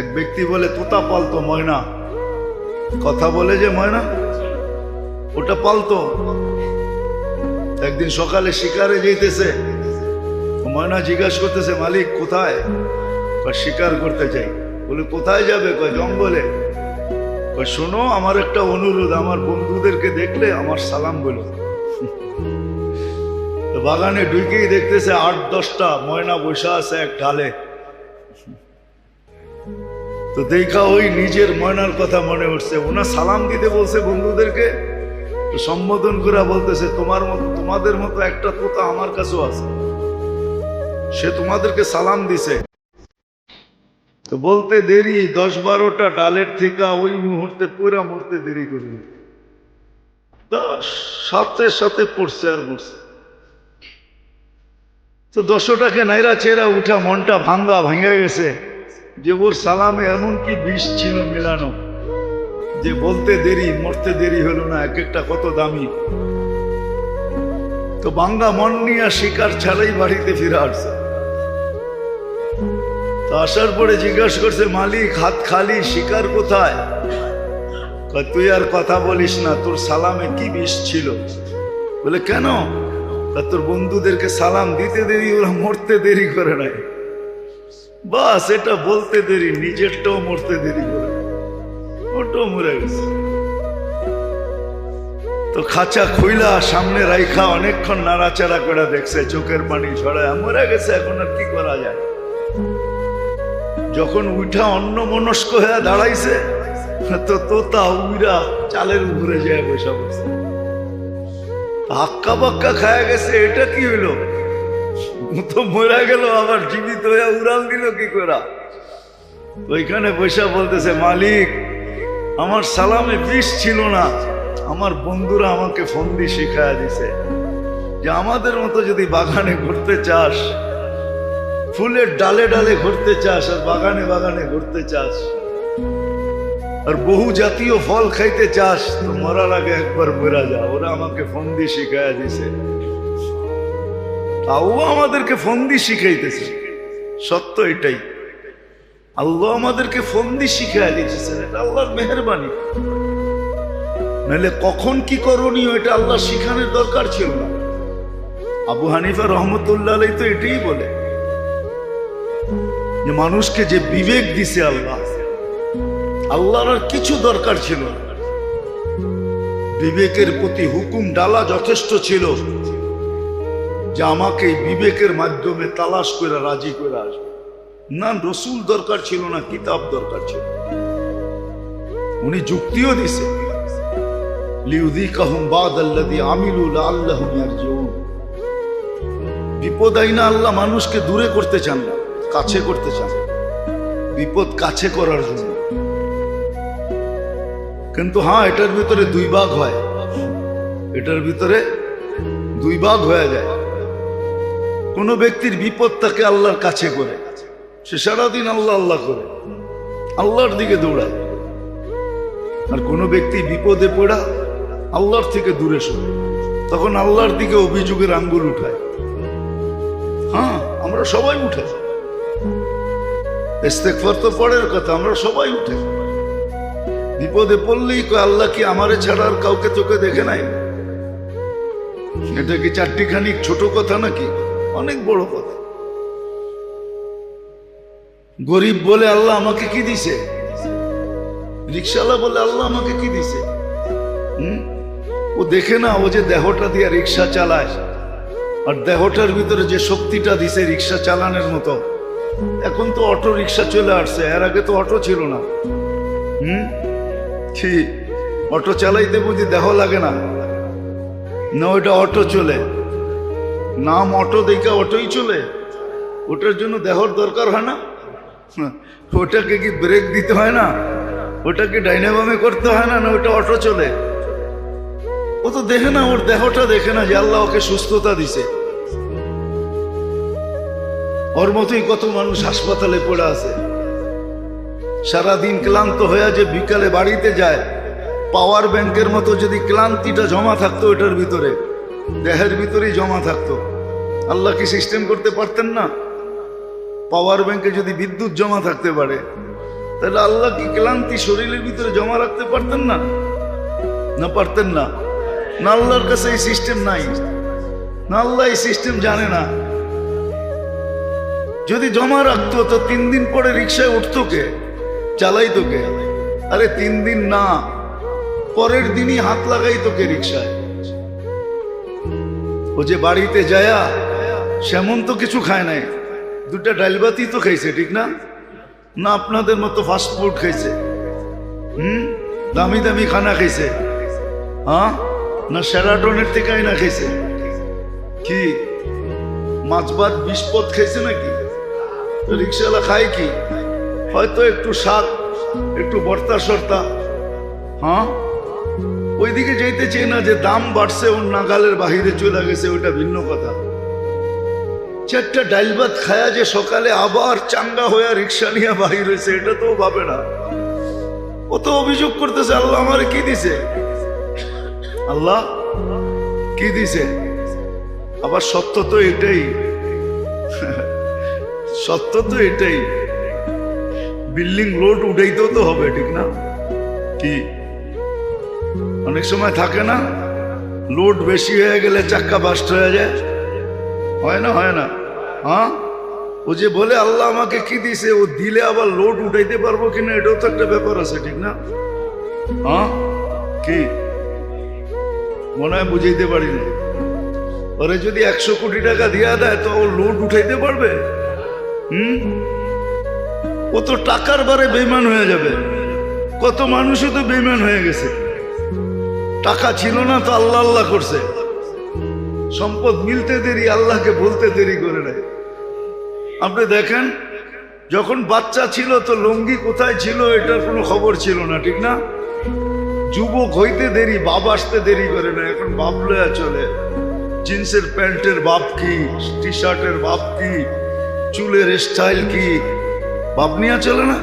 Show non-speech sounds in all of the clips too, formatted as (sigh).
এক ব্যক্তি বলে, তোতা পালতো ময়না। কথা বলে যে ময়না, ওটা পালতো একদিন সকালে শিকারে যেতেছে। ময়না জিজ্ঞাসা করতেছে, মালিক, কোথায়? শিকার করতে চাই বলে, কোথায় যাবে? কয়, জঙ্গলে। শোনো, আমার একটা অনুরোধ, আমার বন্ধুদেরকে দেখলে আমার সালাম বলো। বাগানে ঢুকেই দেখতেছে, আট দশটা ময়না বসা আছে এক ঢালে। তো দেখা ওই নিজের ময়নার কথা মনে উঠছে। ওনা সালাম দিতে বলছে বন্ধুদেরকে সম্বোধন করে বলতেছে, তোমার মতো, তোমাদের মতো একটা তোতা আমার কাছেও আছে। সে তোমাদেরকে সালাম দিছে। তো বলতে দেরি, দশ বারোটা ডালের থেকে ওই মুহূর্তে পুরা মরতে দেরি করি সাথে সাথে পড়ছে আর পড়ছে তো দশটাকে নাইরা চেরা উঠা মনটা ভাঙ্গা ভাঙ্গা গেছে। যে ওর সালামে এমন কি বিষ ছিল মিলানো? যে বলতে দেরি, মরতে দেরি হলো না এক একটা কত দামি। তো বাঙ্গা মন নিয়ে শিকার ছাড়াই বাড়িতে ফিরে আসছে। তো আসার পরে জিজ্ঞাসা করছে, মালিক, হাত খালি, শিকার কোথায়? তুই আর কথা বলিস না, তোর সালামে কি বিষ ছিল? বলে, কেন? তোর বন্ধুদেরকে সালাম দিতে দেরি, ওরা মরতে দেরি করে নাই। বাস, এটা বলতে দেরি, নিজেরটাও মরতে দেরি ওটাও মরে গেছে। তো খাঁচা খুইলা সামনে রাইখা অনেকক্ষণ নাড়াচাড়া করে দেখছে, চোখের পানি ছড়ায়। মরে গেছে, এখন আর কি করা যায়? যখন উঠা অন্য মনস্ক হয়ে দাঁড়াইছে, তো তোতা উইরা চালের উপরে যায় বসে বসে হাক্কা বাক্কা খায়া গেছে, এটা কি হইল? তো মরা গেল, আবার জীবিত হয়ে উড়াল দিল কি করা? ওইখানে বৈশা বলতেছে, মালিক, আমার সালামে বিষ ছিল না। আমার বন্ধুরা আমাকে ফন্দি শিখায়া দিছে যে আমাদের মতো যদি বাগানে ঘুরতে চাস, ফুলের ডালে ডালে ঘুরতে চাস আর বাগানে বাগানে ঘুরতে চাস আর বহু জাতীয় ফল খাইতে চাস, তো মরার আগে একবার মরা যা। ওরা আমাকে ফন্দি শিখাইয়া দিছে। তাও আমাদেরকে ফন্দি শিখাইতেছে। সত্য এটাই। আল্লাহ আমাদেরকে ফন্দি শিখাইয়া দিতেছেন এটা আল্লাহর মেহরবানি। নাহলে কখন কি করণীয় এটা আল্লাহ শিখানোর দরকার ছিল না। আবু হানিফা রহমতুল্লাহ তো এটাই বলে যে মানুষকে যে বিবেক দিছে আল্লাহ, আল্লাহর আর কিছু দরকার ছিল বিবেকের প্রতি হুকুম, ডালা যথেষ্ট ছিল। যে আমাকে বিবেকের মাধ্যমে তালাশ করে রাজি করে আসবে। না, রসুল দরকার ছিল না, কিতাব দরকার ছিল। উনি যুক্তিও দিছে। লিউযিকাহুম বাদাল্লাযী আমিলু লাআল্লাহুম ইয়ারজিউন। বিপদ আইনা আল্লাহ মানুষকে দূরে করতে চান না, কাছে করতে চান। বিপদ কাছে করার জন্য। কিন্তু হ্যাঁ এটার ভিতরে দুই ভাগ হয়। এটার ভিতরে দুই ভাগ হয়ে যায়। কোনো ব্যক্তির বিপদ তাকে আল্লাহর কাছে করে। সে সারাদিন আল্লাহ আল্লাহ করে। আল্লাহর দিকে দৌড়ায়। আর কোনো ব্যক্তি বিপদে পড়া আল্লাহর থেকে দূরে সরে। তখন আল্লাহর দিকে অভিযোগের আঙ্গুল উঠায়। হ্যাঁ আমরা সবাই উঠে। ইস্তেকফার তো পরের কথা, আমরা সবাই উঠে। বিপদে পড়লেই আল্লাহ কি আমারে ছাড়া আর কাউকে তোকে দেখে নাই? এটা কি চারটিখানি ছোট কথা নাকি? অনেক বড় কথা। গরিব বলে আল্লাহ আমাকে কি দিছে? রিক্সাওয়ালা বলে আল্লাহ আমাকে কি দিছে? হুম? ও দেখে না, ও যে দেহটা দিয়ে রিক্সা চালায়। আর দেহটার ভিতরে যে শক্তিটা দিছে রিক্সা চালানোর মতো। এখন তো অটো রিক্সা চলে আসছে, এর আগে তো অটো ছিল না। হুম? ছি, অটো চালাইতে বুঝি দেহ লাগে না। না, ওইটা অটো চলে। নাম অটো দেখে অটোই চলে। ওটার জন্য দেহর দরকার হয় না। ওটাকে কি ব্রেক দিতে হয় না? ওটাকে ডাইনাবামে করতে হয় না না ওটা অটো চলে? ও তো দেখে না, ওর দেহটা দেখে না যে আল্লাহ ওকে সুস্থতা দিছে। ওর মতোই কত মানুষ হাসপাতালে পড়ে আছে। সারাদিন ক্লান্ত হয়ে যে বিকালে বাড়িতে যায় পাওয়ার ব্যাংকের মতো যদি ক্লান্তিটা জমা থাকতো ওটার ভিতরে। দেহের ভিতরেই জমা থাকতো। আল্লাহ কি সিস্টেম করতে পারতেন না? পাওয়ার ব্যাংকে যদি বিদ্যুৎ জমা থাকতে পারে, তাহলে আল্লাহ কি ক্লান্তি শরীরের ভিতরে জমা রাখতে পারতেন না? না পারতেন না। না আল্লাহর কাছে এই সিস্টেম নাই। না আল্লাহ এই সিস্টেম জানে না। যদি জমা রাখতো, তো তিন দিন পরে রিক্সায় উঠতো কে? চালাইতো কে? আরে তিন দিন না। পরের দিনই হাত লাগাইতো কে রিক্সায়? ও যে বাড়িতে যায়া সেমন তো কিছু খায় নাই। দুটা ডালবাতি তো খাইছে, ঠিক না? না আপনাদের মতো ফাস্ট ফুড খাইছে। হুম? দামি দামি খানা খাইছে। হ্যাঁ না সেরাটনের থেকে না খাইছে। কি? মাছ ভাত, বিষ পথ খাইছে নাকি? রিক্সাওয়ালা খায় কি? হয়তো একটু শাক, একটু বর্তা সর্তা হ্যাঁ? ওইদিকে যেতে চেয়ে না যে দাম বাড়ছে, ওর নাগালের বাহিরে চলে গেছে, ওইটা ভিন্ন কথা। চারটা ডাইল ভাত খায়া যে সকালে আবার চাঙ্গা হয়ে রিক্সা নিয়ে বাহির হয়েছে এটা তো ভাবে না। ও তো অভিযোগ করতেছে, আল্লাহ আমার কি দিছে? আল্লাহ কি দিছে? আবার সত্য তো এটাই। সত্য তো এটাই। বিল্ডিং লোড উঠাইতেও তো হবে, ঠিক না? কি? অনেক সময় থাকে না লোড বেশি হয়ে গেলে চাক্কা বাস্ট হয়ে যায়। হয় না হয় না। হ্যাঁ? ও যে বলে, আল্লাহ আমাকে কি দিছে ও দিলে আবার লোড উঠাইতে পারব কিনা? এটাও তো একটা ব্যাপার আছে, ঠিক না? হ্যাঁ? কি? মনে হয় বুঝাইতে পারি না ওরে যদি একশো কোটি টাকা দিয়া দেয়, তো ও লোড উঠাইতে পারবে? হুম? ও তো টাকার বারে বেইমান হয়ে যাবে। কত মানুষই তো বেইমান হয়ে গেছে। টাকা ছিল না তো আল্লাহ আল্লাহ করছে। সম্পদ মিলতে দেরি, আল্লাহকে বলতে দেরি করে নেয়। আপনি দেখেন, যখন বাচ্চা ছিল তো লঙ্গি কোথায় ছিল এটার কোনো খবর ছিল না, ঠিক না? যুবক হইতে দেরি, বাপ আসতে দেরি করে না এখন বাপ লয়া চলে। জিন্সের প্যান্টের বাপ কি? টি শার্টের বাপ কি? চুলের স্টাইল কি? বাপ নিয়ে চলে না?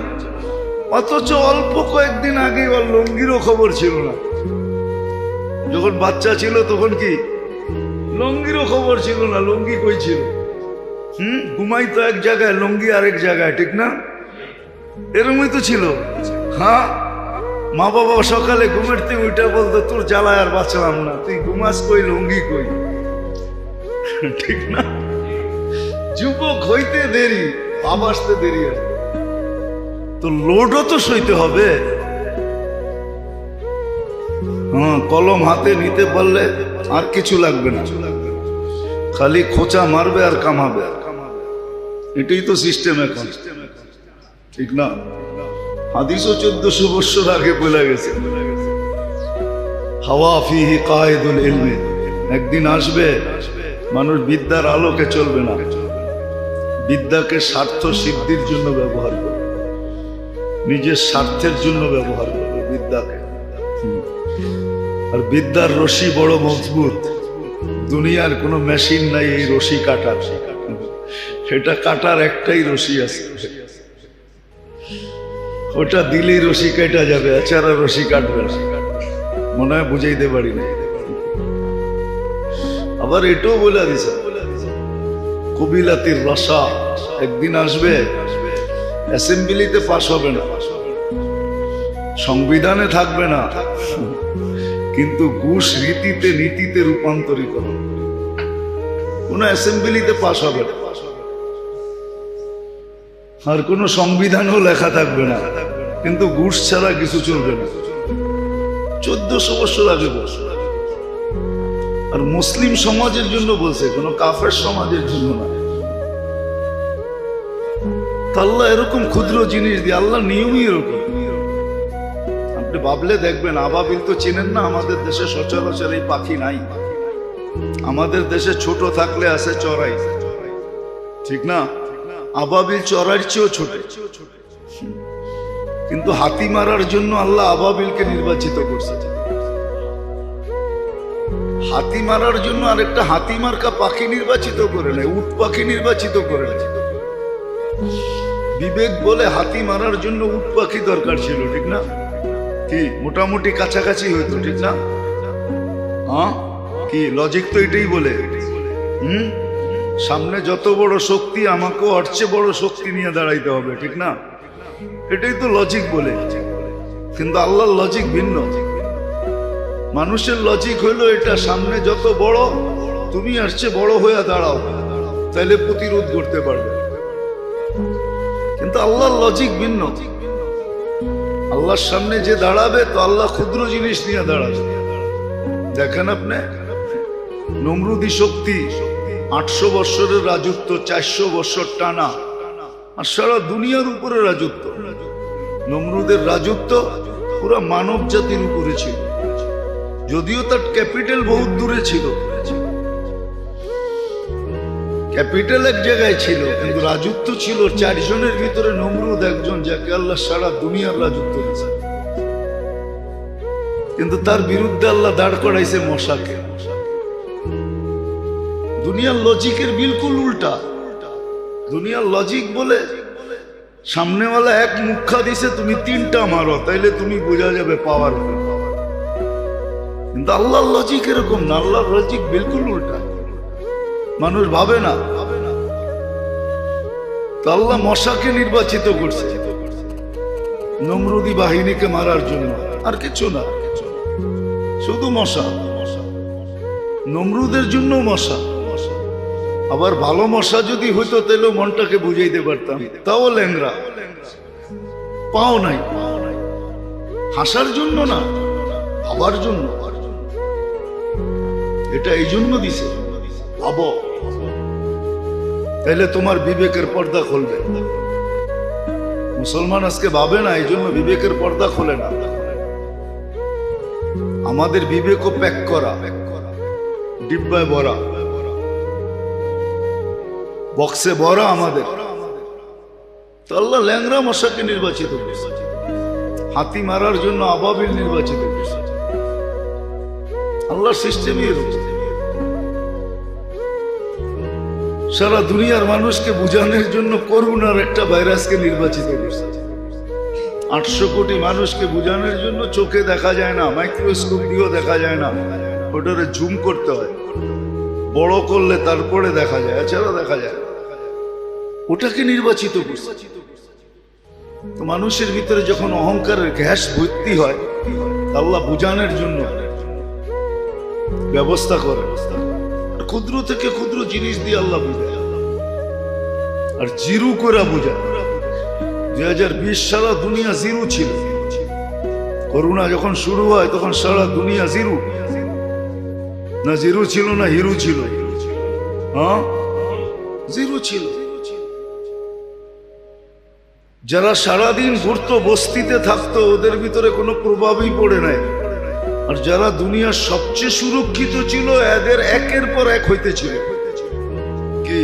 অথচ অল্প কয়েকদিন আগে ওর লঙ্গিরও খবর ছিল না। যখন বাচ্চা ছিল তখন কি? লঙ্গিরও খবর ছিল না, লঙ্গি কই ছিল? হুম? ঘুমাইতো এক জায়গায়, লঙ্গি আরেক জায়গায়, ঠিক না? এরমই তো ছিল। হ্যাঁ? মা বাবা সকালে ঘুমের থেকে উঠে বলতো, তোর জ্বালায় আর বাঁচলাম না, তুই ঘুমাস কই, লঙ্গি কই? (laughs) ঠিক না? যুবক হইতে দেরি আসতে দেরি তো লোডও তো সইতে হবে। কলম হাতে নিতে পারলে আর কিছু লাগবে না। খালি খোঁচা মারবে আর কামাবে। এটাই তো সিস্টেম এখন। ঠিক না? হাদিসও চোদ্দশো বৎসর আগে বলে গেছে। হাওয়া ফিহি কায়েদুল ইলমে। একদিন আসবে, মানুষ বিদ্যার আলোকে চলবে না। বিদ্যাকে স্বার্থ সিদ্ধির জন্য ব্যবহার করবে। নিজের স্বার্থের জন্য ব্যবহার করবে। আর বিদ্যার রশি বড় মজবুত। দুনিয়ার কোনো মেশিন নাই এই রশি কাটার। সেটা কাটার একটাই রশি আছে। ওটা দিলেই রশি কেটা যাবে, এছাড়া রশি কাটবে না। মনে হয় বুঝাইতে পারি না আবার এটাও বলে দিছে। কবিলাতির রসা একদিন আসবে, অ্যাসেম্বলিতে পাশ হবে না। সংবিধানে থাকবে না। কিন্তু ঘুষ রীতিতে নীতিতে রূপান্তরিত কোন অ্যাসেম্বলিতে পাশ হবে আর কোন সংবিধানও লেখা থাকবে না। কিন্তু ঘুষ ছাড়া কিছু চলবে না। চোদ্দশো বছর আগে বলছে। আর মুসলিম সমাজের জন্য বলছে, কোনো কাফের সমাজের জন্য না। আল্লাহ এরকম ক্ষুদ্র জিনিস দিয়ে, আল্লাহ নিয়মই এরকম। ভাবলে দেখবেন, আবাবিল তো চেনেন না, আমাদের দেশে সচরাচর এই পাখি নাই। আমাদের দেশে ছোট থাকলে আছে চড়াই। ঠিক না? আবাবিল চড়ার চেয়েও ছোট। কিন্তু হাতি মারার জন্য আল্লাহ আবাবিলকে নির্বাচিত করছে। হাতি মারার জন্য আরেকটা হাতি মার্কা পাখি নির্বাচিত করে নেয়, উট পাখি নির্বাচিত করে নেয়। বিবেক বলে হাতি মারার জন্য উট পাখি দরকার ছিল, ঠিক না? কি? মোটামুটি কাছাকাছি হইতো ঠিক না? হ্যাঁ? কি? লজিক তো এটাই বলে। হুম? সামনে যত বড় শক্তি, আমাকেও অর্চে বড় শক্তি নিয়ে দাঁড়াইতে হবে, ঠিক না? এটাই তো লজিক বলে। কিন্তু আল্লাহর লজিক ভিন্ন। মানুষের লজিক হইল এটা, সামনে যত বড়, তুমি আসছে বড় হয়ে দাঁড়াও তাহলে প্রতিরোধ করতে পারবে। কিন্তু আল্লাহর লজিক ভিন্ন। আল্লাহর সামনে যে দাঁড়াবে, তো আল্লাহ ক্ষুদ্র জিনিস নিয়ে দাঁড়াবে। দেখেন আপনি, নমরুদি শক্তি আটশো বৎসরের রাজত্ব, চারশো বৎসর টানা। আর সারা দুনিয়ার উপরে রাজত্ব। নমরুদের রাজত্ব পুরা মানব জাতির উপরে ছিল। যদিও তার ক্যাপিটাল বহুত দূরে ছিল ক্যাপিটাল এক জায়গায় ছিল, কিন্তু রাজত্ব ছিল চারজনের ভিতরে নমরুদ একজন, যাকে আল্লাহ সারা দুনিয়ার রাজত্ব দিয়েছে কিন্তু তার বিরুদ্ধে আল্লাহ দাঁড় করাইছে মশাকে। দুনিয়ার লজিকের বিলকুল উল্টা। দুনিয়ার লজিক বলে, সামনেওয়ালা এক মুখা দিছে, তুমি তিনটা মারো, তাইলে তুমি বোঝা যাবে পাওয়ার কিন্তু আল্লাহর লজিক এরকম না, আল্লাহর লজিক বিলকুল উল্টা। মানুষ ভাবে না। আল্লাহ মশাকে নির্বাচিত করছে। নমরুদি বাহিনীকে মারার জন্য। আর কিছু না। শুধু মশা। নমরুদের জন্য মশা। আবার ভালো মশা যদি হইতো তাহলে মনটাকে বুঝাইতে পারতাম। তাও ল্যাংরা পাও নাই। হাসার জন্য না, ভাবার জন্য। এটা এই জন্য দিছে। ভাবো। তাইলে তোমার বিবেকের পর্দা খুলবে। মুসলমান আজকে ভাবে না এই জন্য বিবেকের পর্দা খোলে না। আমাদের বিবেকও প্যাক করা, ডিব্বায় ভরা। বক্সে ভরা আমাদের। আল্লাহ ল্যাংরা মশাকে নির্বাচিত হাতি মারার জন্য আবাবিল নির্বাচিত করছে। আল্লাহর সিস্টেমই এরকম। সারা দুনিয়ার মানুষকে বুঝানোর জন্য করুণার একটা ভাইরাসকে নির্বাচিত করছে। আটশো কোটি মানুষকে বুঝানোর জন্য চোখে দেখা যায় না মাইক্রোস্কোপ দিয়েও দেখা যায় না, ওটারে জুম করতে হয়। বড় করলে তারপরে দেখা যায় এছাড়া দেখা যায়। ওটাকে নির্বাচিত করছে। মানুষের ভিতরে যখন অহংকারের গ্যাস ভর্তি হয়, আল্লাহ বুঝানোর জন্য ব্যবস্থা করে। ক্ষুদ্র থেকে ক্ষুদ্র জিনিস দিয়ে আল্লাহ বুঝায়। আর জিরু করে বুঝায়। দুই হাজার বিশ সারা দুনিয়া জিরু ছিল। করোনা যখন শুরু হয়, তখন সারা দুনিয়া জিরু। না জিরু ছিল, না হিরু ছিল। হ্যাঁ? জিরু ছিল। যারা সারাদিন ঘুরতো, বস্তিতে থাকতো, ওদের ভিতরে কোনো প্রভাবই পড়ে নাই। আর যারা দুনিয়ার সবচেয়ে সুরক্ষিত ছিল, এদের একের পর এক হইতেছিল। কি?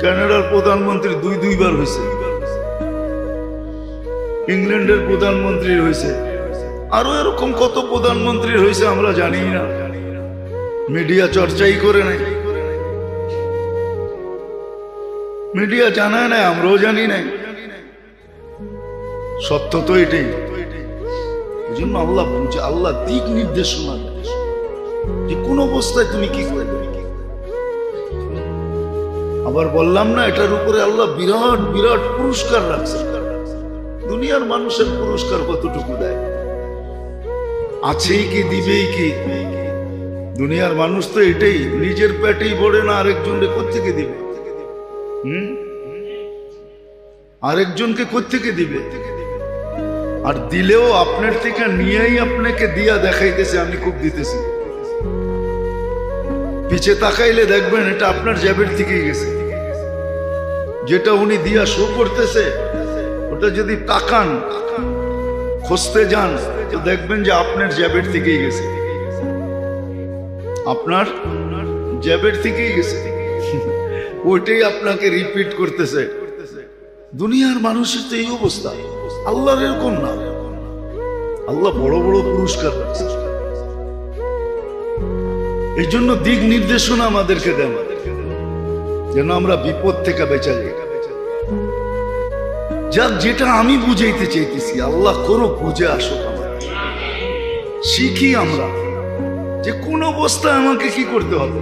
কানাডার প্রধানমন্ত্রী দুই দুইবার হয়েছে ইংল্যান্ডের প্রধানমন্ত্রী হয়েছে আরও এরকম কত প্রধানমন্ত্রী হয়েছে আমরা জানি না। মিডিয়া চর্চাই করে নাই। মিডিয়া জানায় না আমরাও জানি নাই। সত্য তো এটাই। জন্য আল্লাহ বুঝে আল্লাহ দিক নির্দেশনা যে কোন অবস্থায় তুমি কি করবে আবার বললাম না, এটার উপরে আল্লাহ বিরাট বিরাট পুরস্কার রাখছে। দুনিয়ার মানুষের পুরস্কার কতটুকু দেয়? আছেই কি, দিবেই কি? দুনিয়ার মানুষ তো এটাই, নিজের পেটেই পড়ে না আরেকজনকে কোথেকে দিবে? হুম? আরেকজনকে কোথেকে দিবে? আর দিলেও আপনার থেকে নিয়েই আপনাকে দিয়া দেখাইতেছে, আমি খুব দিতেছি। পিছে তাকাইলে দেখবেন এটা আপনার জ্যাবের থেকেই গেছে। যেটা উনি দিয়া শো করতেছে, ওটা যদি তাকান, খুঁজতে যান, তো দেখবেন যে আপনার জ্যাবের থেকেই গেছে। আপনার জ্যাবের থেকেই গেছে। ওইটাই আপনাকে রিপিট করতেছে। দুনিয়ার মানুষের তো এই অবস্থা। আল্লাহর এরকম না। আল্লাহ বড় বড় পুরস্কার এই জন্য দিক নির্দেশনা আমাদেরকে দেন। যেন আমরা বিপদ থেকে বেঁচে যাই। যাক, যেটা আমি বুঝাইতে চাইতেছি, আল্লাহ করো বুঝে আমার শিখি আমরা যে কোন অবস্থায় আমাকে কি করতে হবে?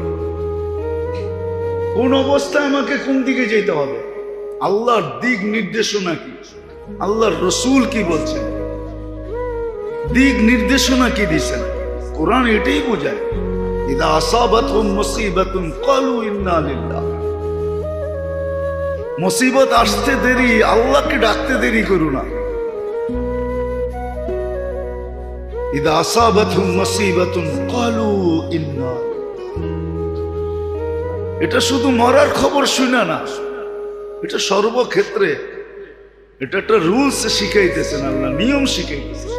কোন অবস্থায় আমাকে কোন দিকে যেতে হবে? আল্লাহর দিক নির্দেশনা কি? আল্লাহর রসুল কি বলছেন? দিক নির্দেশনা কি দিছেন কোরআন এটাই বোঝায়। মুসিবত আসতে দেরি, আল্লাহকে ডাকতে দেরি করো না। ইদা আসাবাতুম মুসিবাতুন ক্বালু ইন্না এটা শুধু মরার খবর শুনে না, এটা সর্বক্ষেত্রে এটা একটা রুলস শিখাইতেছেন আল্লাহ, নিয়ম শিখাইতেছেন।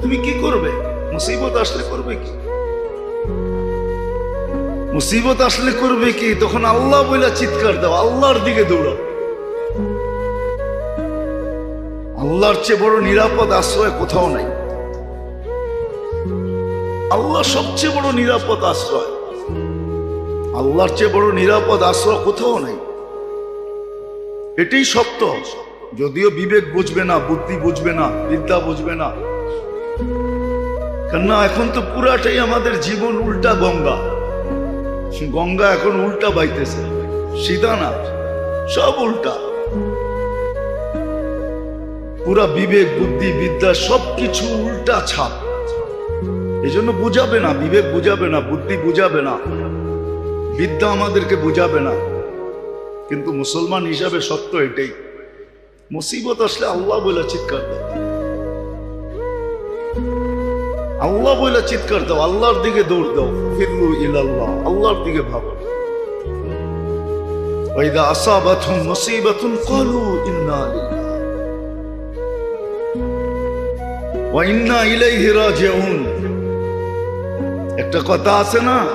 তুমি কি করবে? মুসিবত আসলে করবে কি? মুসিবত আসলে করবে কি? তখন আল্লাহ বলে চিৎকার দাও, আল্লাহর দিকে দৌড়াও। আল্লাহর চেয়ে বড় নিরাপদ আশ্রয় কোথাও নাই। আল্লাহ সবচেয়ে বড় নিরাপদ আশ্রয়। আল্লাহর চেয়ে বড় নিরাপদ আশ্রয় কোথাও নাই। এটাই সত্য। যদিও বিবেক বুঝবে না, বুদ্ধি বুঝবে না, বিদ্যা বুঝবে না। কেননা এখন তো পুরাটাই আমাদের জীবন উল্টা গঙ্গা। গঙ্গা এখন উল্টা বাইতেছে, সিধা না সব উল্টা। পুরা বিবেক, বুদ্ধি, বিদ্যা সবকিছু উল্টা ছাপ। এই জন্য বুঝাবে না, বিবেক বুঝাবে না, বুদ্ধি বুঝাবে না। বিদ্যা আমাদেরকে বুঝাবে না। কিন্তু মুসলমান হিসাবে সত্য এটাই। মুসিবত আসলে আল্লাহ বলে চিৎকার দাও আল্লাহ বলে চিৎকার দাও, আল্লাহর দিকে দৌড় দাও। ফিরলু ইলাল্লাহ, আল্লাহর দিকে ভাবো। আসাবাতুম মুসিবাতুন ক্বালু ইন্না লিল্লাহ। ওয়া ইন্না ইলাইহি রাজিউন। একটা কথা আছে না?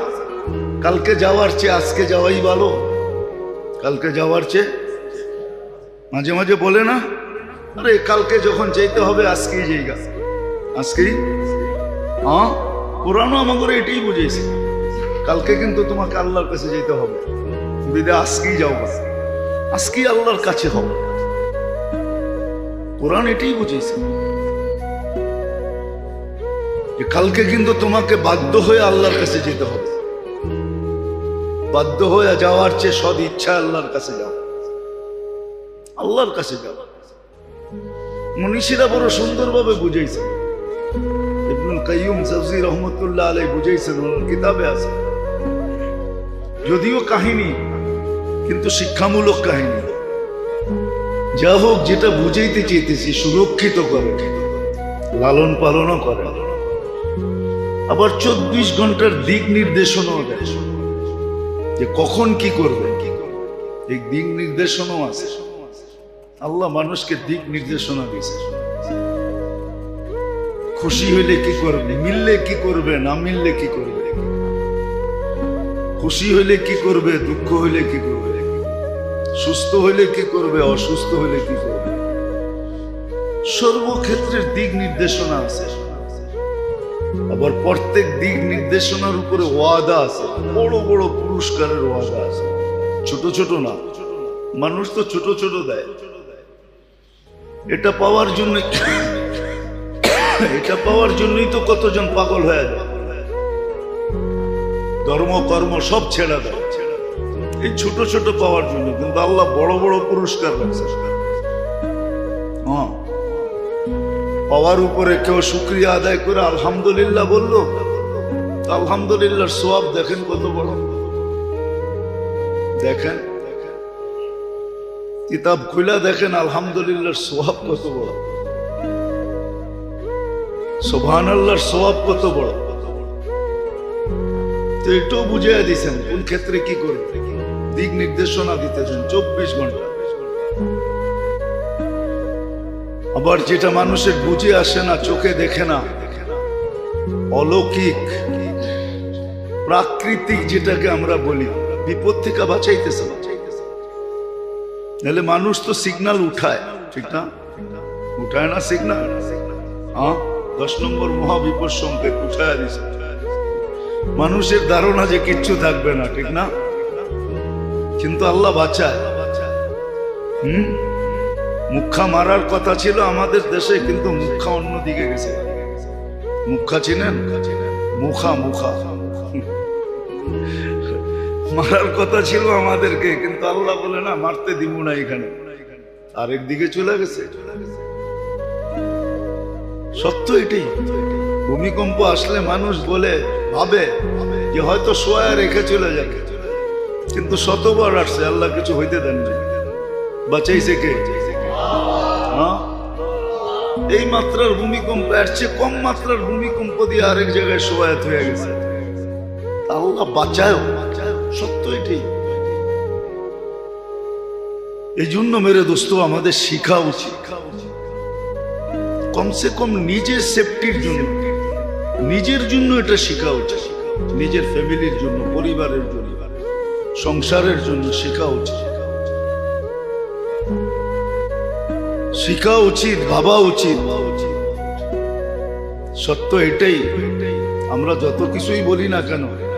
কালকে যাওয়ার চেয়ে আজকে যাওয়াই ভালো। কালকে যাওয়ার চেয়ে মাঝে মাঝে বলে না? আরে, কালকে যখন যেতে হবে, আজকেই যাইগা আজকেই? হ্যাঁ? কোরআনও আমাকে এটাই বুঝেছে। কালকে কিন্তু তোমাকে আল্লাহর কাছে যেতে হবে। দিদি আজকেই যাও আজকেই আল্লাহর কাছে হবে কোরআন এটাই বুঝেছে। যে কালকে কিন্তু তোমাকে বাধ্য হয়ে আল্লাহর কাছে যেতে হবে। বাধ্য হয়ে যাওয়ার চেয়ে সদ ইচ্ছা আল্লাহর কাছে যাও। আল্লাহর কাছে যাও। মনীষীরা বড় সুন্দরভাবে বুঝাইছে। ইবনুল কাইয়ুম সবজি রহমতুল্লাহ আলাই বুঝাইছেন কিতাবে আছে। যদিও কাহিনী, কিন্তু শিক্ষামূলক কাহিনী। যা হোক, যেটা বুঝাইতে চেয়েতেছি সুরক্ষিত করে। লালন পালনও করে। আবার চব্বিশ ঘণ্টার দিক নির্দেশনাও দেয়। যে কখন কি করবে? কি এই দিক নির্দেশনাও আছে। আল্লাহ মানুষকে দিক নির্দেশনা দিয়েছে। খুশি হইলে কি করবে? মিললে কি করবে? না মিললে কি করবে? খুশি হইলে কি করবে? দুঃখ হইলে কি করবে? সুস্থ হইলে কি করবে? অসুস্থ হইলে কি করবে? সর্বক্ষেত্রের দিক নির্দেশনা আছে। আবার প্রত্যেক দিক নির্দেশনার উপরে ওয়াদা আছে। বড় বড় পুরস্কারের ওয়াদা আছে। ছোট ছোট না। মানুষ তো ছোট ছোট দেয়। এটা পাওয়ার জন্য এটা পাওয়ার জন্যই তো কতজন পাগল হয়ে যায়। ধর্ম, কর্ম সব ছেড়ে দেয়। এই ছোট ছোট পাওয়ার জন্য, কিন্তু আল্লাহ বড় বড় পুরস্কার হ্যাঁ। পাওয়ার উপরে কেউ শুক্রিয়া আদায় করে আলহামদুলিল্লাহ বলল আলহামদুলিল্লাহ সোয়াব দেখেন কত বড়। দেখেন। কিতাব খুলে দেখেন আলহামদুলিল্লাহর সোয়াব কত বড়। সোভান আল্লাহর সোয়াব কত বড়। তো এটাও বুঝিয়ে দিছেন, কোন ক্ষেত্রে কি করবে? দিক নির্দেশনা দিতেছেন, চব্বিশ ঘণ্টা। আবার যেটা মানুষের বুঝে আসে না, চোখে দেখে না, অলৌকিক, প্রাকৃতিক যেটাকে আমরা বলি, বিপদ থেকে বাঁচাইতেছে নাহলে মানুষ তো সিগনাল উঠায়, ঠিক না? উঠায় না সিগনাল হ্যাঁ? দশ নম্বর মহাবিপদ সংকেত উঠায় দিছে। মানুষের ধারণা যে কিচ্ছু থাকবে না, ঠিক না? কিন্তু আল্লাহ বাঁচায়। হুম? মুখা মারার কথা ছিল আমাদের দেশে, কিন্তু মুখা অন্য দিকে গেছে। মুখা চিনেন? মুখা মুখা। মারার কথা ছিল আমাদেরকে, কিন্তু আল্লাহ বলে, না, মারতে দিব না এখানে। আরেক দিকে চলে গেছে। সত্য এটাই। ভূমিকম্প আসলে মানুষ বলে, ভাবে যে হয়তো সোয়া রেখে চলে যাবে। কিন্তু শতবার আসছে, আল্লাহ কিছু হইতে দেন না বাঁচাইছে কে? এই মাত্রার ভূমিকম্প চেয়ে কম মাত্রার ভূমিকম্প দিয়ে আরেক জায়গায় সোয়াত হয়ে গেছে। আল্লাহ বাঁচায় সত্য এই জন্য মেরে দোস্ত, আমাদের শিখা উচিত। কমসে কম নিজের সেফটির জন্য, নিজের জন্য এটা শেখা উচিত। নিজের ফ্যামিলির জন্য, পরিবারের জন্য, সংসারের জন্য শেখা উচিত। শিখা উচিত, ভাবা উচিত। সত্য এটাই। আমরা যত কিছুই বলি না কেন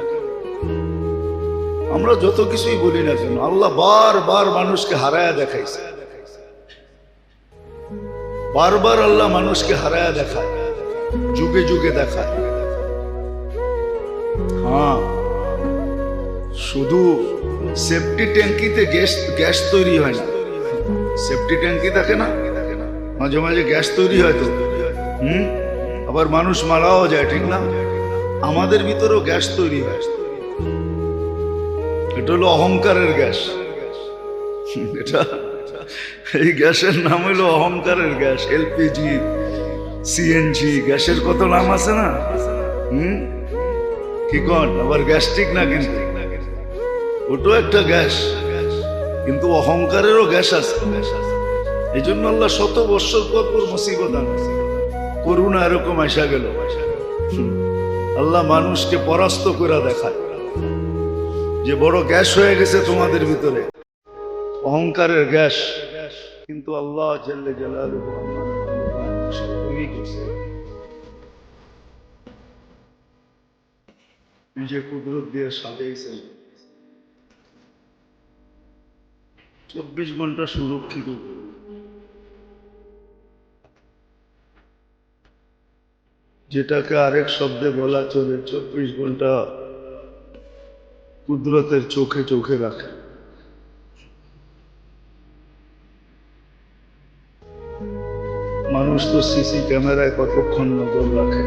আমরা যত কিছুই বলি না কেন, আল্লাহ বারবার মানুষকে হারায়া দেখাইছে। বারবার আল্লাহ মানুষকে হারায়া দেখায়, যুগে যুগে দেখায়। হ্যাঁ শুধু সেফটি ট্যাঙ্কিতে গ্যাস গ্যাস তৈরি হয় না। সেফটি ট্যাঙ্কি থাকে না, মাঝে মাঝে গ্যাস তৈরি হয় তো। হুম? আবার মানুষ মারাও যায়, ঠিক না? আমাদের ভিতরেও গ্যাস তৈরি হয়। এটা হলো অহংকারের গ্যাস। এটা, এই গ্যাসের নাম হলো অহংকারের গ্যাস, এলপিজি, সিএনজি, গ্যাসের কত নাম আছে না? হুম? কি কন? আবার গ্যাস্ট্রিক না কিন্তু? ওটাও একটা গ্যাস, কিন্তু অহংকারেরও গ্যাস আছে। এই জন্য আল্লাহ শত বৎসর পর পর মুসিবত করুণা এরকম আসা গেল। আল্লাহ মানুষকে পরাস্ত করে দেখায়। যে বড় গ্যাস হয়ে গেছে তোমাদের ভিতরে। অহংকারের গ্যাস। কিন্তু আল্লাহ জাল্লে করছে নিজে কুদরত দিয়ে সাজাইছেন চব্বিশ ঘণ্টা সুরক্ষিত। যেটাকে আরেক শব্দে বলা চলে, চব্বিশ ঘণ্টা কুদরতের চোখে চোখে রাখে। মানুষ তো সিসি ক্যামেরায় কতক্ষণ নজর রাখে?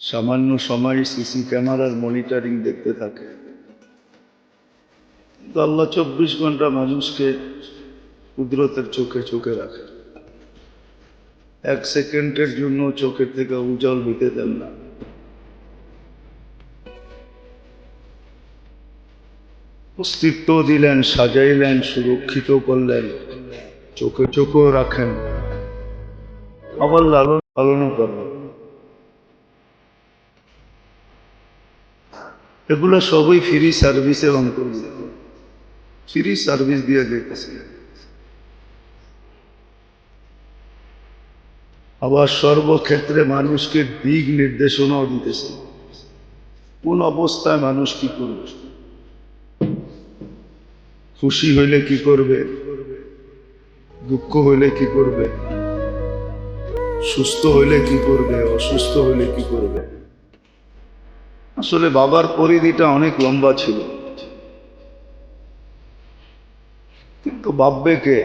সামান্য সময় সিসি ক্যামেরার মনিটরিং দেখতে থাকে। আল্লাহ চব্বিশ ঘণ্টা মানুষকে কুদরতের চোখে চোখে রাখে। এক সেকেন্ডের জন্য চোখের থেকে উজ্জ্বল হইতে দেন না। অস্তিত্ব দিলেন, সাজাইলেন, সুরক্ষিত করলেন, চোখে চোখও রাখেন। আবার লালন পালনও এগুলো সবই ফ্রি সার্ভিসের অন্তর্ভুক্ত। ফ্রি সার্ভিস দিয়ে যেতেছে। আবার সর্বক্ষেত্রে মানুষকে দিক নির্দেশনাও দিতেছে। কোন অবস্থায় মানুষ কি করবে? খুশি হইলে কি করবে? দুঃখ হইলে কি করবে? সুস্থ হইলে কি করবে? অসুস্থ হইলে কি করবে? আসলে বাবার পরিধিটা অনেক লম্বা ছিল। কিন্তু ভাববে কে?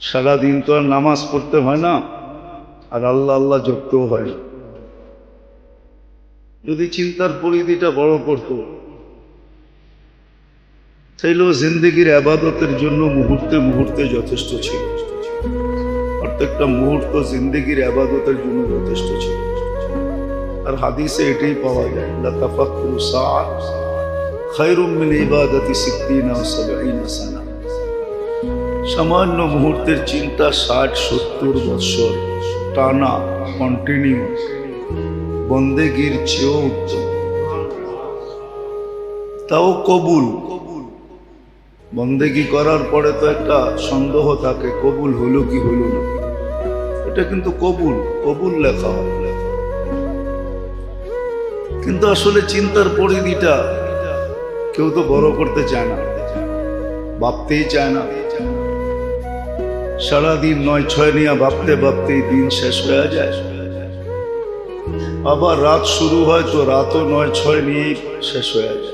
সারাদিন তো আর নামাজ পড়তে হয় না, আর আল্লাহ আল্লাহ জপতেও হয় না। যদি চিন্তার পরিধিটা বড় করতো তাইলেও জিন্দগির আবাদতের জন্য মুহূর্তে মুহূর্তে যথেষ্ট ছিল। প্রত্যেকটা মুহূর্ত জিন্দগির আবাদতের জন্য যথেষ্ট ছিল। আর হাদিসে এটাই পাওয়া যায়, লা তাফাক্কুরু সাআ, খায়রুম মিন ইবাদাতি সামান্য মুহূর্তের চিন্তা ষাট, সত্তর বৎসর, টানা কন্টিনিউ বন্দেগির চেয়েও তাও কবুল বন্দেগি করার পরে তো একটা সন্দেহ থাকে, কবুল হলো কি হলো না। এটা কিন্তু কবুল কবুল লেখা কিন্তু আসলে চিন্তার পরিধিটা কেউ তো বড় করতে চায় না, ভাবতেই চায় না। সারাদিন নয় ছয় নিয়ে ভাবতে ভাবতেই দিন শেষ হয়ে যায়। আবার রাত শুরু হয় তো রাতও নয় ছয় নিয়েই শেষ হয়ে যায়।